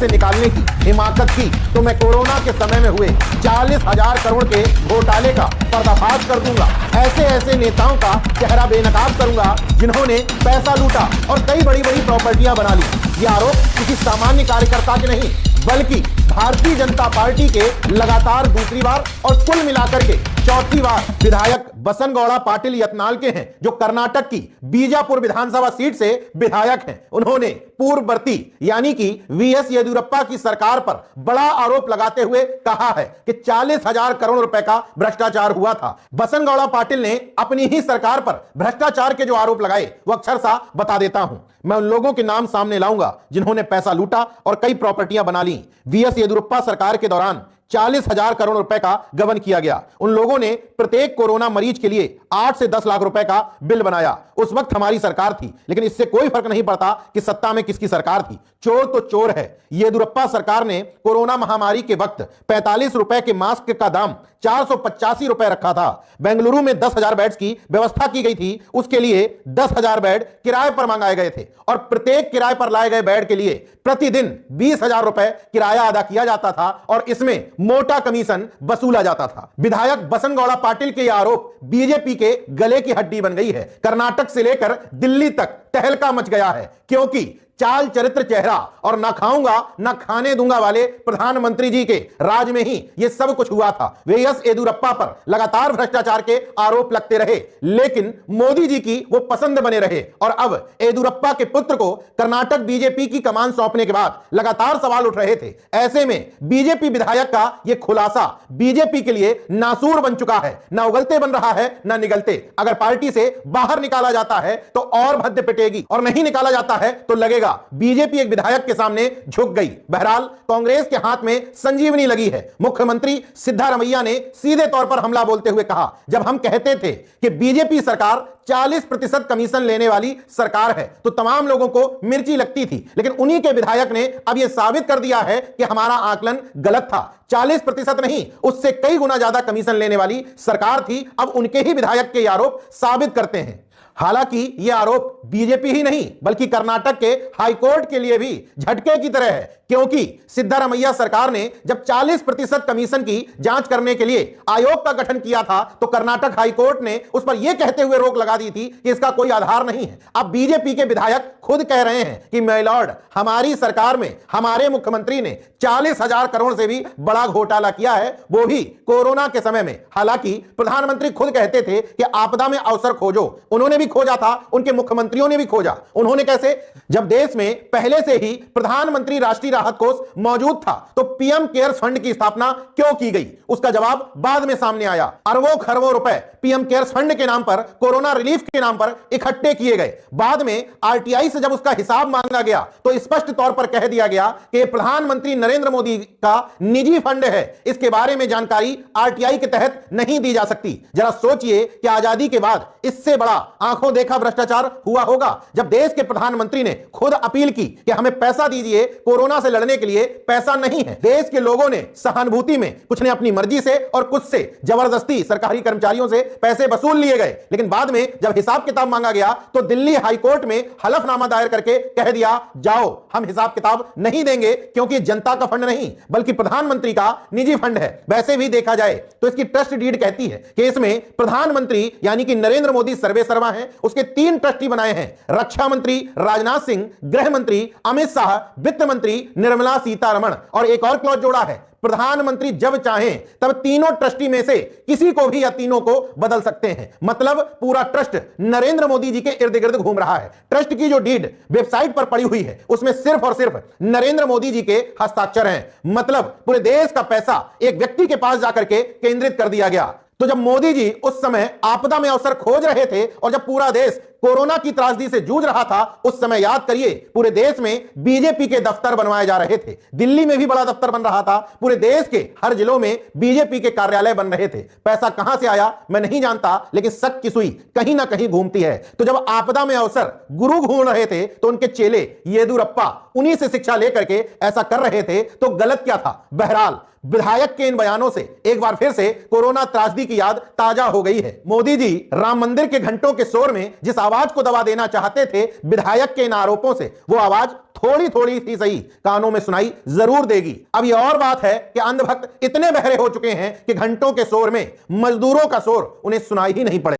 से निकालने की, हिमाकत की। तो मैं कोरोना के समय में हुए चालीस हज़ार करोड़ के घोटाले का पर्दाफाश कर दूँगा। ऐसे ऐसे नेताओं का चेहरा बेनकाब करूँगा, जिन्होंने पैसा लूटा और कई बड़ी बड़ी प्रॉपर्टियाँ बना ली। ये आरोप किसी सामान्य कार्यकर्ता के नहीं, बल्कि भारतीय जनता पार्टी के लगातार दूसरी बार और कुल मिलाकर के चौथी बार विधायक बसन गौड़ा पाटिल यत्नाल के हैं, जो कर्नाटक की बीजापुर विधानसभा सीट से विधायक हैं। उन्होंने पूर्ववर्ती, यानी कि वीएस येदुरप्पा की सरकार पर बड़ा आरोप लगाते हुए कहा है कि चालीस हज़ार करोड़ रुपए का भ्रष्टाचार हुआ था। बसन गौड़ा पाटिल ने अपनी ही सरकार पर भ्रष्टाचार के जो आरोप लगाए, वो अक्षर सा बता देता हूँ। मैं उन लोगों के नाम सामने लाऊँगा, जिन्होंने पैसा लूटा और कई प्रॉपर्टियाँ बना ली। वीएस येदुरप्पा सरकार के दौरान चालीस हज़ार करोड़ रुपए का गबन किया गया। उन लोगों ने प्रत्येक कोरोना मरीज़ के लिए आठ से दस लाख रुपए का बिल बनाया। उस वक्त हमारी सरकार थी, लेकिन इससे कोई फ़र्क नहीं पड़ता कि सत्ता में किसकी सरकार थी। चोर तो चोर है। येदुरप्पा सरकार ने कोरोना महामारी के वक्त पैंतालीस रुपए के मास्क का दाम चार सौ पचासी रुपए रखा था। बेंगलुरु में दस हज़ार बेड्स की व्यवस्था की गई थी। उसके लिए दस हज़ार बेड किराए पर मंगाए गए थे और प्रत्येक किराए पर लाए गए बेड के लिए प्रतिदिन बीस हज़ार रुपए किराया अदा किया जाता था और इसमें मोटा कमीशन वसूला जाता था। विधायक बसन गौड़ा पाटिल के आरोप बीजेपी के गले की हड्डी बन गई है। कर्नाटक से लेकर दिल्ली तक तहलका मच गया है, क्योंकि चाल चरित्र चेहरा और ना खाऊँगा, ना खाने दूँगा वाले प्रधानमंत्री जी के राज में ही यह सब कुछ हुआ था। वे यस येदुरप्पा पर लगातार भ्रष्टाचार के आरोप लगते रहे, लेकिन मोदी जी की वो पसंद बने रहे। और अब येदुरप्पा के पुत्र को कर्नाटक बीजेपी की कमान सौंपने के बाद लगातार सवाल उठ रहे थे। ऐसे में बीजेपी विधायक का यह खुलासा बीजेपी के लिए नासूर बन चुका है। ना उगलते बन रहा है, ना निगलते। अगर पार्टी से बाहर निकाला जाता है तो और भद्य पिटेगी और नहीं निकाला जाता है तो लगेगा बीजेपी एक विधायक के सामने झुक गई। बहरहाल, कांग्रेस के हाथ में संजीवनी लगी है। मुख्यमंत्री सिद्धारमैया ने सीधे तौर पर हमला बोलते हुए कहा, जब हम कहते थे कि बीजेपी सरकार 40 प्रतिशत कमीशन लेने वाली सरकार है तो तमाम लोगों को मिर्ची लगती थी। लेकिन उन्हीं के विधायक ने अब यह साबित कर दिया है कि हमारा आकलन गलत था। 40 प्रतिशत नहीं, उससे कई गुना ज़्यादा कमीशन लेने वाली सरकार थी। अब उनके ही विधायक के आरोप साबित करते हैं। हालाँकि यह आरोप बीजेपी ही नहीं, बल्कि कर्नाटक के हाईकोर्ट के लिए भी झटके की तरह है, क्योंकि सिद्धारमैया सरकार ने जब 40 प्रतिशत कमीशन की जाँच करने के लिए आयोग का गठन किया था तो कर्नाटक हाईकोर्ट ने उस पर यह कहते हुए रोक लगा दी थी कि इसका कोई आधार नहीं है। अब बीजेपी के विधायक खुद कह रहे हैं कि मेलॉर्ड हमारी सरकार में हमारे मुख्यमंत्री ने चालीस हज़ार करोड़ से भी बड़ा घोटाला किया है, वो भी कोरोना के समय में। हालाँकि प्रधानमंत्री खुद कहते थे कि आपदा में अवसर खोजो, उन्होंने भी खोजा था, उनके मुख्यमंत्रियों ने भी खोजा। उन्होंने कैसे? जब देश में पहले से ही प्रधानमंत्री राष्ट्रीय राहत कोष मौजूद था तो पीएम केयर्स फंड की स्थापना क्यों की गई? उसका जवाब बाद में सामने आया। अरबों खरबों रुपए पीएम केयर्स फंड के नाम पर, कोरोना रिलीफ के नाम पर इकट्ठे किए गए। बाद में आरटीआई से जब उसका हिसाब मांगा गया तो स्पष्ट तौर पर कह दिया गया कि प्रधानमंत्री नरेंद्र मोदी का निजी फंड है। इसके बारे में जानकारी आरटीआई के तहत नहीं दी जा सकती। जरा सोचिए कि आज़ादी के बाद इससे बड़ा आँखों देखा भ्रष्टाचार हुआ होगा, जब देश के प्रधानमंत्री ने खुद अपील की कि हमें पैसा दीजिए, कोरोना से लड़ने के लिए पैसा नहीं है। देश के लोगों ने सहानुभूति में कुछ ने अपनी मर्ज़ी से और कुछ से ज़बरदस्ती सरकारी कर्मचारियों से पैसे वसूल लिए गए। लेकिन बाद में जब हिसाब किताब मांगा गया तो दिल्ली हाईकोर्ट में हलफनामा दायर करके कह दिया, जाओ, हम हिसाब किताब नहीं देंगे क्योंकि जनता का फंड नहीं, बल्कि प्रधानमंत्री का निजी फंड है। वैसे भी देखा जाए तो इसकी ट्रस्ट डीड कहती है कि इसमें प्रधानमंत्री, यानी कि नरेंद्र मोदी सर्वे सर्वा है। उसके तीन ट्रस्टी बनाए हैं। रक्षा मंत्री राजनाथ सिंह, गृह मंत्री अमित शाह, वित्त मंत्री निर्मला सीतारमण। और एक और क्लॉज जोड़ा है, प्रधानमंत्री जब चाहें, तब तीनों ट्रस्टी में से किसी को भी या तीनों को बदल सकते हैं। मतलब पूरा ट्रस्ट नरेंद्र मोदी जी के इर्द गिर्द घूम रहा है। ट्रस्ट की जो डीड वेबसाइट पर पड़ी हुई है, उसमें सिर्फ़ और सिर्फ़ नरेंद्र मोदी जी के हस्ताक्षर हैं। मतलब पूरे देश का पैसा एक व्यक्ति के पास जाकर के केंद्रित कर दिया गया। तो जब मोदी जी उस समय आपदा में अवसर खोज रहे थे और जब पूरा देश कोरोना की त्रासदी से जूझ रहा था, उस समय याद करिए, पूरे देश में बीजेपी के दफ्तर बनवाए जा रहे थे। दिल्ली में भी बड़ा दफ्तर बन रहा था। पूरे देश के हर जिलों में बीजेपी के कार्यालय बन रहे थे। पैसा कहाँ से आया, मैं नहीं जानता, लेकिन सच की सुई कहीं ना कहीं घूमती है। तो जब आपदा में अवसर गुरु घूम रहे थे तो उनके चेले येदुरप्पा उन्हीं से शिक्षा लेकर के ऐसा कर रहे थे। तो गलत क्या था? बहरहाल विधायक के इन बयानों से एक बार फिर से कोरोना त्रासदी की याद ताज़ा हो गई है। मोदी जी राम मंदिर के घंटों के शोर में जिस आवाज़ को दबा देना चाहते थे, विधायक के इन आरोपों से वो आवाज़ थोड़ी थोड़ी सी सही कानों में सुनाई ज़रूर देगी। अब यह और बात है कि अंधभक्त इतने बहरे हो चुके हैं कि घंटों के शोर में मजदूरों का शोर उन्हें सुनाई ही नहीं पड़े।